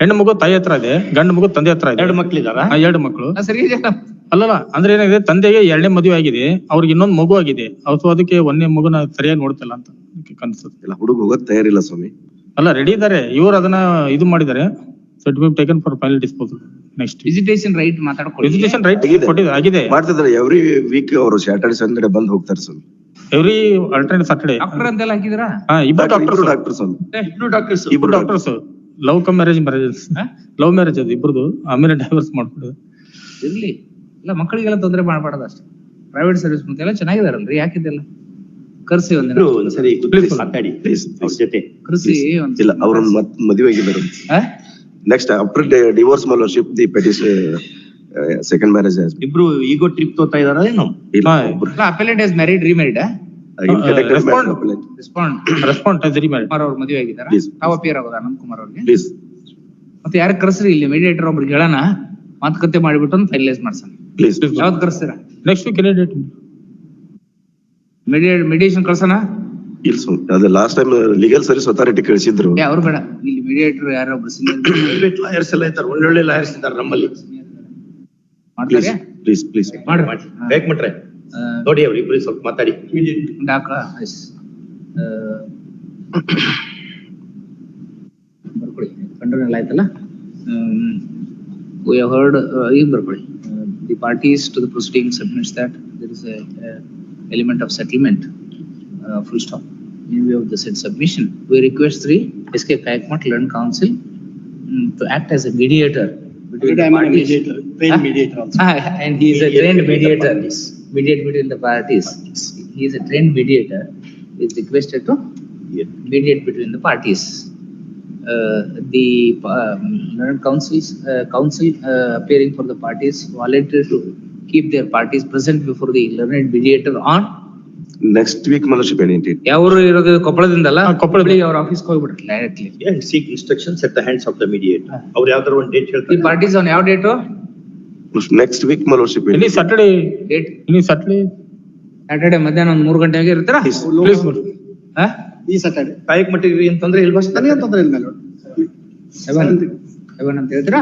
ಹೆಣ್ಣು ಮಗು ತಾಯಿ ಹತ್ರ ಇದೆ ಗಂಡು ಮಗು ತಂದೆ ಹತ್ರ ಇದೆ. ಎರಡು ಮಕ್ಳಿದಾರ ಆ, ಎರಡು ಮಕ್ಕಳು ಸರಿ ಇದೆಯಲ್ಲ ಅಲ್ಲಲ್ಲ ಅಂದ್ರೆ ಏನಾಗಿದೆ ತಂದೆಗೆ ಎರಡನೇ ಮದುವೆ ಆಗಿದೆ ಅವ್ರಿಗೆ ಇನ್ನೊಂದು ಮಗು ಆಗಿದೆ ಅಥವಾ ಅದಕ್ಕೆ ಒಂದನೇ ಮಗುನ ಸರಿಯಾಗಿ ನೋಡ್ತಿಲ್ಲ ಅಂತ ಕನ್ಸುತ್ತೆ ಇಲ್ಲ ಹುಡುಗ ಹೋಗೋದ್ ತಯಾರಿಲ್ಲ ಸ್ವಾಮಿ. ಅಲ್ಲ ರೆಡಿ ಇದಾರೆ ಇವ್ರು ಅದನ್ನ ಇದು ಮಾಡಿದ್ದಾರೆ. Certificate taken for final disposal next visitation right ಮಾತಾಡ್ಕೊಳ್ಳಿ. Education right ಆಗಿದೆ. ಆಗಿದೆ. ಎವ್ರಿ ವೀಕ್ ಅವರು ಸ್ಯಾಟರ್ಡೆ ಸಂಡೇ ಬಂದ್ ಹೋಗ್ತಾರೆ ಸ್ವಾಮಿ. ಎವ್ರಿ ಆಲ್ಟರ್ನೇಟ್ ಸಾಟರ್ಡೆ ಡಾಕ್ಟರ್ ಅಂತೆಲ್ಲ ಹಾಕಿದಿರಾ ಹಾ ಇಬ್ರು ಡಾಕ್ಟರ್ಸ್ ಡಾಕ್ಟರ್ ಸ್ವಾಮಿ. ಇಬ್ರು ಡಾಕ್ಟರ್ಸ್ ಇಬ್ರು doctors love come marriage marriages love marriage ಅದು ಇಬ್ರದು ಆಮೇಲೆ ಡೈವರ್ಸ್ ಮಾಡ್ಬಿಡುದು. ಇರ್ಲಿ. ಇಲ್ಲ ಮಕ್ಕಳಿಗೆಲ್ಲ ತೊಂದರೆ ಮಾಡಬಾರ್ದು ಅಷ್ಟೇ. ಪ್ರೈವೇಟ್ ಸರ್ವಿಸ್ ಮತ್ತೆ ಎಲ್ಲ ಚೆನ್ನಾಗಿದಾರಲ್ರಿ ಯಾಕಿದೆಲ್ಲ? ಕರ್ಸಿ ಒಂದಿನ. ಇಬ್ರು ಒಂದ್ಸರಿ ಕೂತ್ಕೊಳ್ಳಿ. ಮಾತಾಡಿ ಅವ್ರ ಜೊತೆ. ಕರ್ಸಿ ಒಂದ್ ಇಲ್ಲ ಅವ್ರ ಮತ್ ಮದುವೆ ಆಗಿದ್ದಾರೆ ಆ? ನೆಕ್ಸ್ಟ್ ಆಫ್ಟರ್ ಡಿವೋರ್ಸ್ ಮಾಲರ್ಶಿಪ್ ದಿ ಪೆಟಿಷನ್ ಸೆಕೆಂಡ್ ಮ್ಯಾರೇಜ್ ಇಬ್ರು ಈಗೋ ಟ್ರಿಪ್ ತೋತಾ ಇದಾರ ಏನು? ಇಲ್ಲ appellant is married remarried respond. Respond respond ಸರಿ ಮಾಡಿ ಕುಮಾರ್ ಅವ್ರ ಮದುವೆ ಆಗಿದಾರ Please. ತಾವ ಅಪಿಯರ್ ಆಗೋದ ಅನಂತ್ ಕುಮಾರ್ ಅವ್ರಿಗೆ? ಪ್ಲೀಸ್ ಮತ್ತೆ ಯಾರು ಕರ್ಸ್ರಿ ಇಲ್ಲಿ ಮೀಡಿಯೇಟರ್ ಒಬ್ರಿಗೆ ಹೇಳೋಣ ಮಾತುಕತೆ ಮಾಡಿಬಿಟ್ಟು ಫೈನಲೈಸ್ ಮಾಡ್ಸೋಣ. ಪ್ಲೀಸ್ ಯಾವ್ದು ಕರ್ಸ್ತೀರಾ? Next week date mediate mediation ಕಳ್ಸೋಣ? ಇಲ್ಲ ಸರ್ ಅದು last time legal service authority ಕಳಿಸಿದ್ರು. ಏ ಅವ್ರು ಬೇಡ. ಇಲ್ಲಿ ಮೀಡಿಯೇಟರ್ ಯಾರೊಬ್ರು ಸೀನಿಯರ್ ಲಾಯರ್ಸ್ ಎಲ್ಲ ಇದ್ದಾರೆ. ಒಳ್ಳೊಳ್ಳೆ ಲಾಯರ್ಸ್ ಇದ್ದಾರೆ ನಮ್ಮಲ್ಲಿ. ಪ್ಲೀಸ್ ಮಾಡ್ತಾರೆ ಪ್ಲೀಸ್ ಪ್ಲೀಸ್ ಮಾಡಿ ಮಾಡಿ ಬೇಕ್ ಮಟ್ರೆ ನೋಡಿ ಅವ್ರು ಪ್ಲೀಸ್ ಸ್ವಲ್ಪ ಮಾತಾಡಿ. Doctor S. ಬರ್ಕೊಳ್ಳಿ ಕಂಟ್ರೋಲ್ ಆಯ್ತಲ್ಲ ವಿ ಹರ್ಡ್ ಈಗ ಬರ್ಕೊಳ್ಳಿ the parties to the proceeding submits that there is element of settlement full stop in view of the said submission we request three SK Kayakmat Learned Council mm, to act as a mediator between the parties Ah, and he is a trained mediator, mediate between the parties. He is a trained mediator, is requested to mediate between the parties. Uh, the um, learned councils, uh, council uh, appearing for the parties volunteered to keep their parties present before the learned mediator on. Next week ಮಾಲರ್ಶಿಪ್ ಏನೈತಿ ಯಾವ್ರು ಇರೋದು ಕೊಪ್ಪಳದಿಂದಲ್ಲ ಅವ್ರ ಆಫೀಸ್ಗೆ directly the instructions at the hands of the mediate ಅವ್ರು ಯಾವ್ದಾರ ಒಂದು date ಈ ಹೇಳ್ತಾರೆ ಪಾರ್ಟೀಸ್ ಅವ್ನ ಯಾವ ಡೇಟು ನೆಕ್ಸ್ಟ್ ವೀಕ್ ಮಾಲರ್ಶಿಪ್ ಡೇಟ್ ಸಾಟರ್ಡೆ ಸ್ಯಾಟರ್ಡೆ ಮಧ್ಯಾಹ್ನ ಒಂದ್ ಮೂರು ಗಂಟೆಗೆ ಇರ್ತೀರಾ? ಪ್ಲೀಸ್ ಹಾ? ಈ ಸ್ಯಾಟರ್ಡೆ ಕಾಯಕ್ ಮಟ್ಟಿಗೆ ಅಂತಂದ್ರೆ ಇಲ್ಲಿ ಬಸ್ ನನಗೆ ತೊಂದ್ರೆ ಇಲ್ಲ ಸೆವೆನ್ ಅಂತ ಹೇಳ್ತೀರಾ?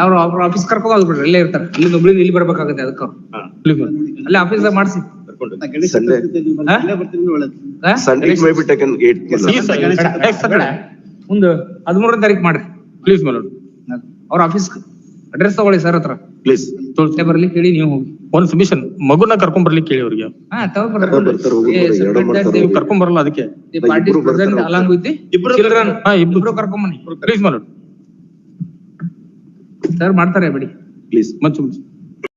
ಅವ್ರ ಅವ್ರ ಆಫೀಸ್ ಕರ್ಕೊಂಡು ಹೋಗ್ಬಿಡ್ರಿ ಅಲ್ಲೇ ಇರ್ತಾರೆ. ಇಲ್ಲಿ ಹುಬ್ಳಿಗೆ ಇಲ್ಲಿ ಬರ್ಬೇಕಾಗತ್ತೆ ಅದಕ್ಕೆ ಪ್ಲೀಸ್ ಅಲ್ಲೇ ಆಫೀಸ್ದಾಗ ಮಾಡಿಸಿ. ಮುಂದೆ ಹದಿಮೂರನೇ ತಾರೀಕು ಮಾಡ್ರಿ. ಪ್ಲೀಸ್ ಮೇಲೋಡ್ ಅವ್ರ ಆಫೀಸ್ ಅಡ್ರೆಸ್ ತಗೊಳ್ಳಿ ಸರ್ ಹತ್ರ. ಪ್ಲೀಸ್ ಇಲ್ಲೇ ಬರ್ಲಿ ಕೇಳಿ ನೀವು ಹೋಗಿ. ಒಂದ್ ಸಬ್ಮಿಷನ್ ಮಗುನ ಕರ್ಕೊಂಡ್ ಬರ್ಲಿಕ್ಕೆ ಕೇಳಿ ಅವ್ರಿಗೆ. ಹಾ. ನೀವು ಕರ್ಕೊಂಡ್ ಬರಲ್ಲ ಅದಕ್ಕೆ. ಅಲಾಂಗ್ ವಿತ್ ಇಬ್ರು ಚಿಲ್ಡ್ರನ್ ಹಾ ಇಬ್ರು. ಇಬ್ರು ಕರ್ಕೊಂಬನ್ನಿ ಪ್ಲೀಸ್ ಮೇಲೋಡ್ ಸರ್ ಮಾಡ್ತಾರೆ ಬಿಡಿ. ಪ್ಲೀಸ್ ಮಚ್ಚು ಮಂಚು